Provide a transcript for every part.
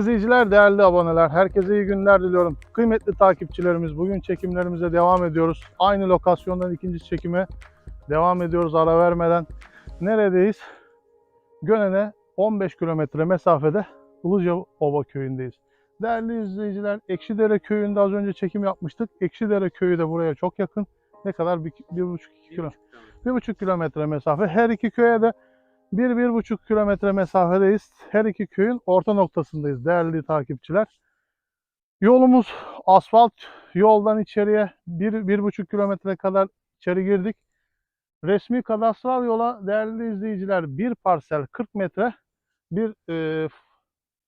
izleyiciler, değerli aboneler, herkese iyi günler diliyorum. Kıymetli takipçilerimiz, bugün çekimlerimize devam ediyoruz. Aynı lokasyondan ikinci çekime devam ediyoruz ara vermeden. Neredeyiz? Gönen'e 15 kilometre mesafede Ilıca Ova köyündeyiz. Değerli izleyiciler, Ekşidere köyünde az önce çekim yapmıştık. Ekşidere köyü de buraya çok yakın. Ne kadar? Bir, bir buçuk iki kilo. Bir buçuk kilometre mesafe. Her iki köye de bir, bir buçuk kilometre mesafedeyiz. Her iki köyün orta noktasındayız değerli takipçiler. Yolumuz asfalt yoldan içeriye bir, bir buçuk kilometre kadar içeri girdik. Resmi kadastral yola değerli izleyiciler bir parsel 40 metre bir e,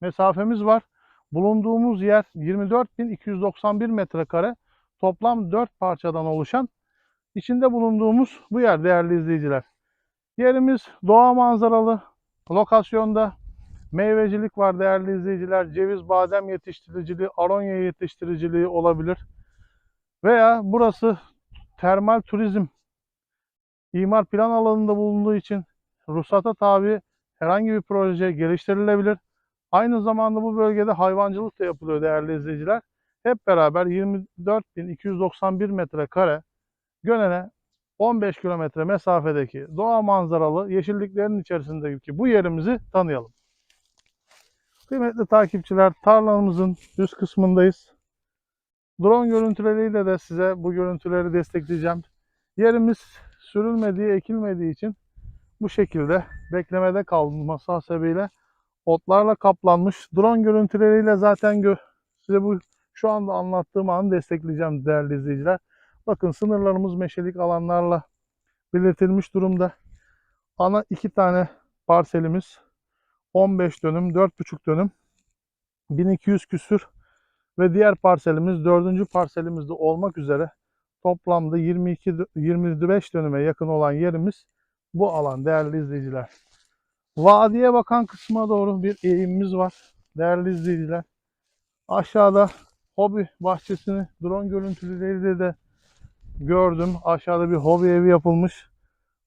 mesafemiz var. Bulunduğumuz yer 24.291 metrekare. Toplam 4 parçadan oluşan içinde bulunduğumuz bu yer değerli izleyiciler. Yerimiz doğa manzaralı lokasyonda meyvecilik var değerli izleyiciler. Ceviz, badem yetiştiriciliği, aronya yetiştiriciliği olabilir. Veya burası termal turizm imar plan alanında bulunduğu için ruhsata tabi herhangi bir proje geliştirilebilir. Aynı zamanda bu bölgede hayvancılık da yapılıyor değerli izleyiciler. Hep beraber 24.291 metrekare Gönen'e 15 kilometre mesafedeki doğa manzaralı yeşilliklerin içerisindeki bu yerimizi tanıyalım. Kıymetli takipçiler tarlamızın üst kısmındayız. Drone görüntüleriyle de size bu görüntüleri destekleyeceğim. Yerimiz sürülmediği, ekilmediği için bu şekilde beklemede kalması hasebiyle otlarla kaplanmış. Drone görüntüleriyle zaten gö size bu şu anda anlattığım anı destekleyeceğim değerli izleyiciler. Bakın sınırlarımız meşelik alanlarla belirtilmiş durumda. Ana iki tane parselimiz 15 dönüm, 4,5 dönüm, 1200 küsür ve diğer parselimiz dördüncü parselimizde olmak üzere toplamda 22 25 dönüme yakın olan yerimiz bu alan değerli izleyiciler. Vadiye bakan kısma doğru bir eğimimiz var değerli izleyiciler. Aşağıda hobi bahçesini drone görüntüleriyle de gördüm. Aşağıda bir hobi evi yapılmış.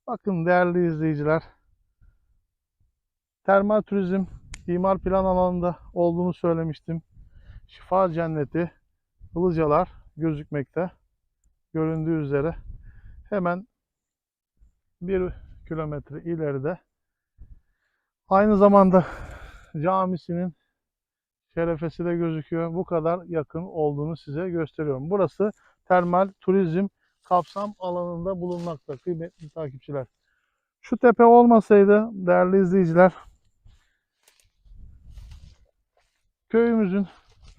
Bakın değerli izleyiciler. Termal turizm imar plan alanında olduğunu söylemiştim. Şifa cenneti Ilıcalar gözükmekte. Göründüğü üzere hemen bir kilometre ileride aynı zamanda camisinin şerefesi de gözüküyor. Bu kadar yakın olduğunu size gösteriyorum. Burası termal turizm kapsam alanında bulunmakta kıymetli takipçiler. Şu tepe olmasaydı değerli izleyiciler köyümüzün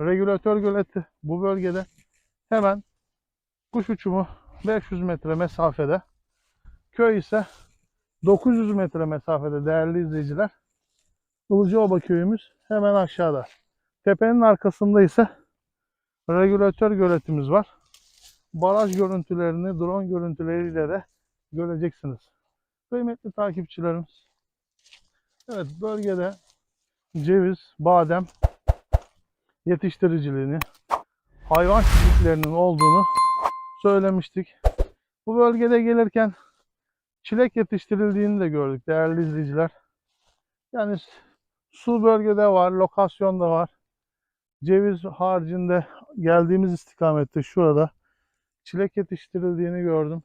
regülatör göleti bu bölgede hemen kuş uçumu 500 metre mesafede köy ise 900 metre mesafede değerli izleyiciler. Ilıcaoba köyümüz hemen aşağıda. Tepenin arkasında ise regülatör göletimiz var baraj görüntülerini drone görüntüleriyle de göreceksiniz. Kıymetli takipçilerimiz. Evet bölgede ceviz, badem yetiştiriciliğini, hayvan çiftliklerinin olduğunu söylemiştik. Bu bölgede gelirken çilek yetiştirildiğini de gördük değerli izleyiciler. Yani su bölgede var, lokasyonda var. Ceviz haricinde geldiğimiz istikamette şurada çilek yetiştirildiğini gördüm.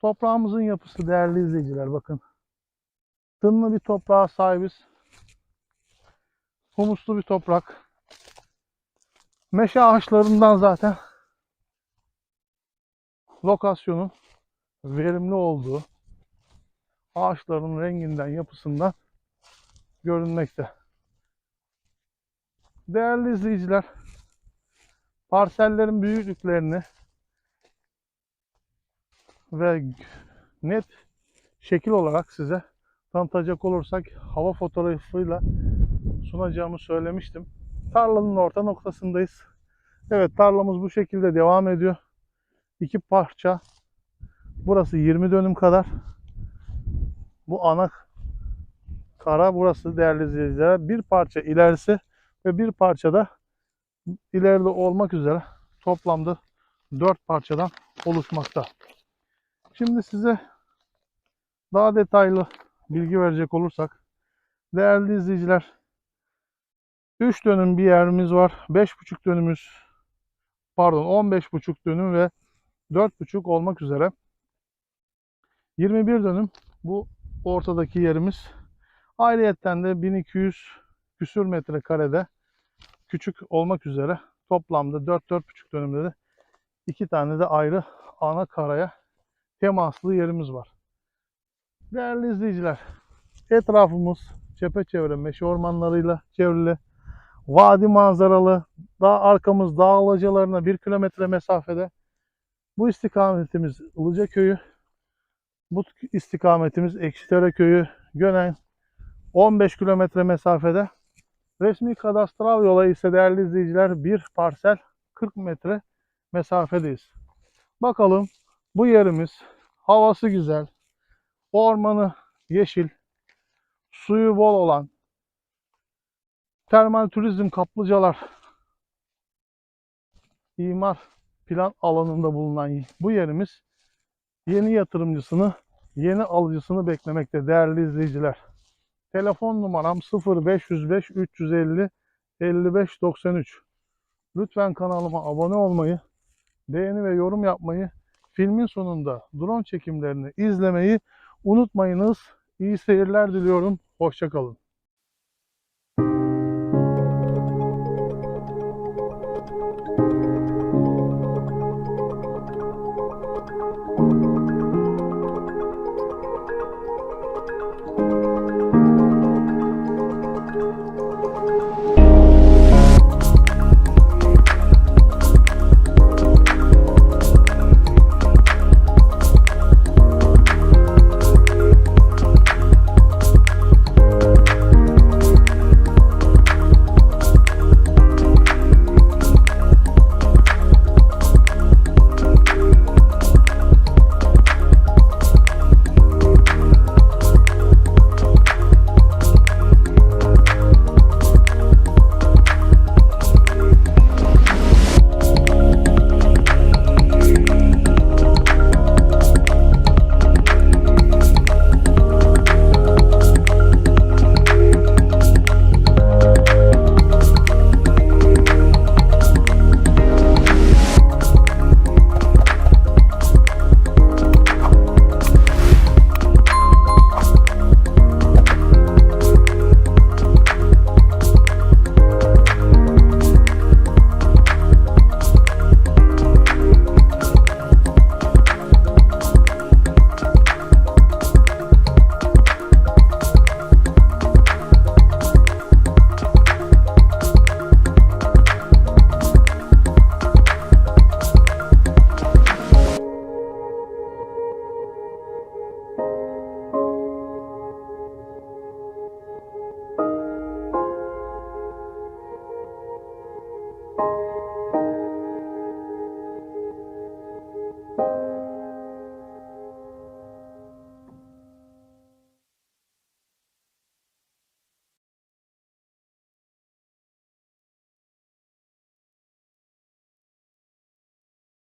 Toprağımızın yapısı değerli izleyiciler bakın. Tınlı bir toprağa sahibiz. Humuslu bir toprak. Meşe ağaçlarından zaten lokasyonun verimli olduğu ağaçların renginden, yapısından görünmekte. Değerli izleyiciler, parsellerin büyüklüklerini ve net şekil olarak size tanıtacak olursak hava fotoğrafıyla sunacağımı söylemiştim. Tarlanın orta noktasındayız. Evet tarlamız bu şekilde devam ediyor. İki parça. Burası 20 dönüm kadar. Bu ana kara burası değerli izleyiciler. Bir parça ilerisi ve bir parça da ileride olmak üzere toplamda 4 parçadan oluşmakta. Şimdi size daha detaylı bilgi verecek olursak değerli izleyiciler 3 dönüm bir yerimiz var. 5,5 dönümüz pardon 15,5 dönüm ve 4,5 olmak üzere 21 dönüm bu ortadaki yerimiz. Ayrıyetten de 1200 küsür metre karede küçük olmak üzere toplamda 4-4,5 dönümde de iki tane de ayrı ana karaya temaslı yerimiz var. Değerli izleyiciler, etrafımız çepeçevre meşe ormanlarıyla çevrili, vadi manzaralı, daha arkamız dağ alacalarına bir kilometre mesafede. Bu istikametimiz Ilıca Köyü, bu istikametimiz Ekşitere Köyü, Gönen 15 kilometre mesafede. Resmi kadastral yola ise değerli izleyiciler bir parsel 40 metre mesafedeyiz. Bakalım bu yerimiz havası güzel, ormanı yeşil, suyu bol olan, termal turizm kaplıcalar, imar plan alanında bulunan bu yerimiz yeni yatırımcısını, yeni alıcısını beklemekte değerli izleyiciler. Telefon numaram 0505 350 55 93. Lütfen kanalıma abone olmayı, beğeni ve yorum yapmayı, filmin sonunda drone çekimlerini izlemeyi unutmayınız. İyi seyirler diliyorum. Hoşçakalın.